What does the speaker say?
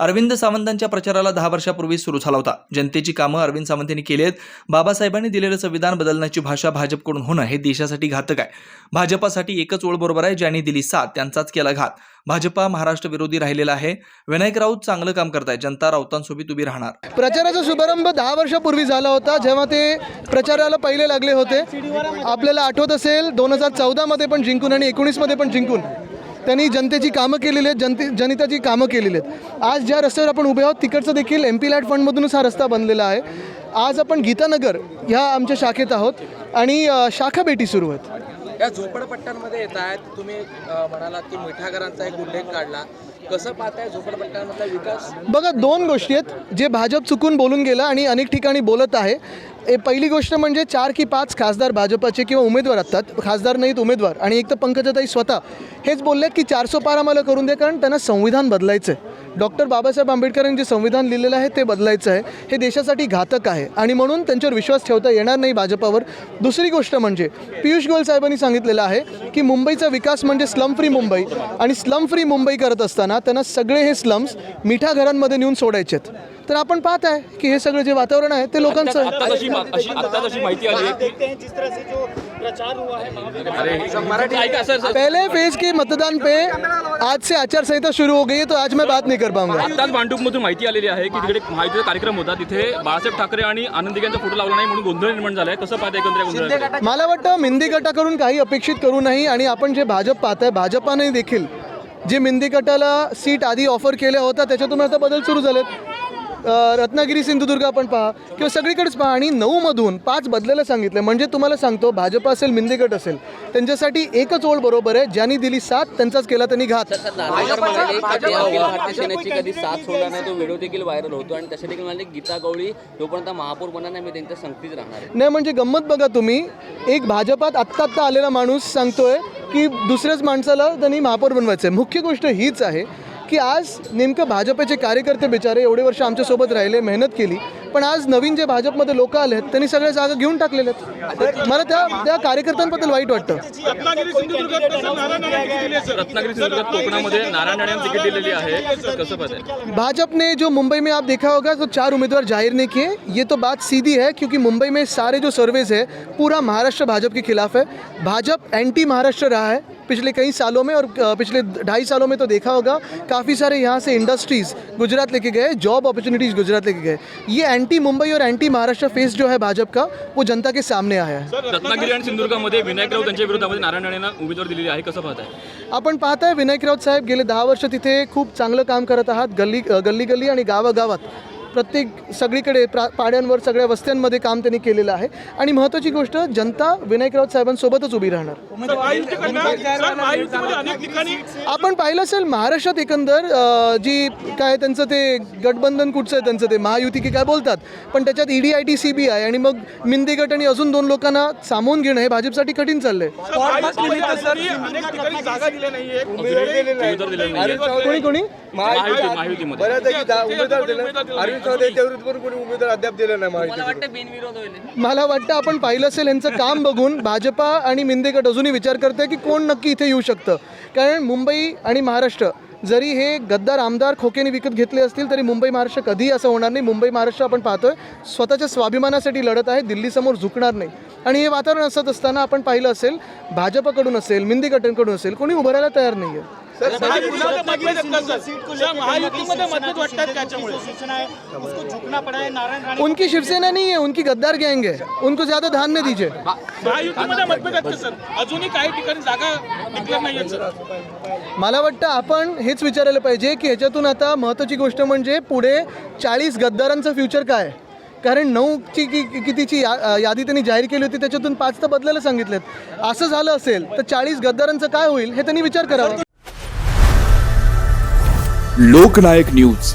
अरविंद सावंतांच्या प्रचाराला दहा वर्षापूर्वी सुरू झाला होता. जनतेची कामं अरविंद सावंत यांनी केली आहेत. बाबासाहेबांनी दिलेलं संविधान बदलण्याची भाषा भाजपकडून होणं हे देशासाठी घातक आहे. भाजपासाठी एकच ओळ बरोबर आहे ज्यांनी दिली साथ त्यांचाच केला घात. भाजपा महाराष्ट्र विरोधी राहिलेला आहे. विनायक राऊत चांगलं काम करताय. जनता राऊतांसोबत उभी राहणार. प्रचाराचा शुभारंभ दहा वर्षापूर्वी झाला होता जेव्हा ते प्रचाराला पहिले लागले होते. आपल्याला आठवत असेल दोन हजार चौदामध्ये पण जिंकून आणि एकोणीसमध्ये पण जिंकून. त्यांनी जनतेची कामं केलेली आहेत जनते जनहिताची कामं केलेली आहेत. आज ज्या रस्त्यावर आपण उभे आहोत तिकडचं देखील एम पी लॅट फंडमधूनच हा रस्ता बनलेला आहे. आज आपण गीतानगर ह्या आमच्या शाखेत आहोत आणि शाखा भेटी सुरू आहेत. या झोपडपट्ट्यांमध्ये येत आहेत. तुम्ही म्हणालात की मिठागरांचा एक उल्लेख काढला. कसं पाहताय झोपडपट्ट्यांमधला विकास? बघा दोन गोष्टी आहेत. जे भाजप चुकून बोलून गेलं आणि अनेक ठिकाणी बोलत आहे पहिली गोष्ट म्हणजे चार की पाच खासदार भाजपाचे किंवा उमेदवार असतात. खासदार नाहीत उमेदवार. आणि एक तर पंकजाताई स्वतः. हेच बोललेत की चारसो पार आम्हाला करून दे कारण त्यांना संविधान बदलायचं आहे डॉक्टर बाबासाहेब आंबेडकरांनी जे संविधान लिहिलेलं आहे ते बदलायचं आहे हे देशासाठी घातक आहे. आणि म्हणून त्यांच्यावर विश्वास ठेवता येणार नाही भाजपावर. दुसरी गोष्ट म्हणजे पियुष गोयल साहेबांनी सांगितलेलं आहे की मुंबईचा विकास म्हणजे स्लम फ्री मुंबई. आणि स्लम फ्री मुंबई करत असताना त्यांना सगळे हे स्लम्स मिठा घरांमध्ये नेऊन सोडायचे आहेत तर आपण पाहत आहे की हे सगळं जे वातावरण आहे ते लोकांचं सर सर। पहले फेज के मतदान पे आज से आचार संहिता शुरू हो गई है तो आज मैं बात नहीं कर पाऊंगा। आत्ताच भांडूपमधून माहिती आलेली आहे की तिकडे महायुतीचा कार्यक्रम होता. तिथे बाळासाहेब ठाकरे आणि आनंद दिघांचा फोटो लावला नाही म्हणून गोंधळ निर्माण झालाय. कसं पाहता एकंदर? मला वाटतं मिंदी गटाकडून काही अपेक्षित करू नाही आणि आपण जे भाजप पाहत आहे भाजपाने देखील जे मिंदी गटाला सीट आधी ऑफर केल्या होत्या त्याच्यातून आता बदल सुरू झालेत. रत्नागिरी सिंधुदुर्ग आपण पहा किंवा सगळीकडेच पहा. आणि नऊमधून पाच बदलायला सांगितले म्हणजे तुम्हाला सांगतो भाजप असेल मिंदी गट असेल त्यांच्यासाठी एकच ओळ बरोबर आहे. ज्यांनी दिली साथ त्यांचाच केला त्यांनी घात. भारतीय सेनेची कधी साथ सोडणार नाही तो व्हिडिओ देखील व्हायरल होतो. आणि तसे देखील म्हणाले गीता गवळी जोपर्यंत महापौर बनणार नाही मी त्यांच्या संगतीच राहणार आहे. नाही म्हणजे गंमत बघा तुम्ही. एक भाजपात आत्ता आत्ता आलेला माणूस सांगतोय की दुसऱ्याच माणसाला त्यांनी महापौर बनवायचं आहे मुख्य गोष्ट हीच आहे. की आज नेमकं भाजपचे कार्यकर्ते बिचारे एवढे वर्ष आमच्यासोबत राहिले मेहनत केली पण आज नवीन जे भाजपमध्ये लोक आले आहेत त्यांनी सगळ्या जागा घेऊन टाकलेल्या आहेत. मला त्या त्या कार्यकर्त्यांबद्दल वाईट वाटतं. भाजपा ने जो मुंबई में आप देखा होगा तो चार उम्मीदवार जाहिर नहीं किए। ये तो बात सीधी है क्योंकि मुंबई में सारे जो सर्वेज है पूरा महाराष्ट्र भाजपा के खिलाफ है। भाजपा एंटी महाराष्ट्र रहा है। पिछले कई सालों में और पिछले ढाई सालों में तो देखा होगा काफ़ी सारे यहाँ से इंडस्ट्रीज़ गुजरात लेके गए जॉब अपॉर्चुनिटीज़ गुजरात लेके गए। ये एंटी मुंबई और एंटी महाराष्ट्र फेस जो है भाजपा का वो जनता के सामने आया है। रत्नागिरी आणि सिंधुदुर्गामध्ये विनायक राऊत यांच्या विरोधामध्ये नारायण राणेंना उमेदवार दिलेली आहे कसं पाहताय? आपण पाहताय विनायक राऊत साहेब गेले दहा वर्ष तिथे खूप चांगलं काम करत आहात गल्ली गल्ली गल्ली आणि गावागावात. प्रत्येक सगळीकडे प्रा पाड्यांवर सगळ्या वस्त्यांमध्ये काम त्यांनी केलेलं आहे. आणि महत्त्वाची गोष्ट जनता विनायक राऊत साहेबांसोबतच उभी राहणार. आपण पाहिलं असेल महाराष्ट्रात एकंदर जी काय त्यांचं ते गठबंधन कुठचं आहे त्यांचं ते महायुती की काय बोलतात पण त्याच्यात ED I T C B आहे आणि मग मिंदी गट आणि अजून दोन लोकांना सामावून घेणं हे भाजपसाठी कठीण चाललंय. कोणी कोणी? महायुती उमेदवार अद्याप दिला नाही मला वाटतं बिनविरोध होईल? मला वाटतं आपण पाहिलं असेल यांचं काम बघून भाजपा आणि मिंदे गट अजूनही विचार करते की कोण नक्की इथे येऊ शकतं. कारण मुंबई आणि महाराष्ट्र जरी हे गद्दार आमदार खोक्याने विकत घेतले असतील तरी मुंबई महाराष्ट्र कधीही असं होणार नाही. मुंबई महाराष्ट्र आपण पाहतोय स्वतःच्या स्वाभिमानासाठी लढत आहे दिल्लीसमोर झुकणार नाही. आणि हे वातावरण असत असताना आपण पाहिलं असेल भाजपकडून असेल मिंदी गटांकडून असेल कोणी उभं राहायला तयार नाही आहे उनकी शिवसेना नहीं है उनकी गद्दार गैंग है। उनको ज़्यादा ध्यान नहीं दीजिए। महायुतीमध्ये मतभेद आहेत सर? अजूनही काही ठिकाणी जागा डिक्लेअर नाही आहेत सर. मला वाटतं आपण हेच विचारायला पाहिजे की ह्याच्यातून आता महत्त्वाची गोष्ट म्हणजे पुढे चाळीस गद्दारांचं फ्युचर काय? आहे? कारण नऊची की की- कितीची या यादी त्यांनी जाहीर केली होती त्याच्यातून पाच तर बदलायला सांगितलेत. असं झालं असेल तर चाळीस गद्दारांचं काय होईल हे त्यांनी विचार करावा. लोकनायक न्यूज.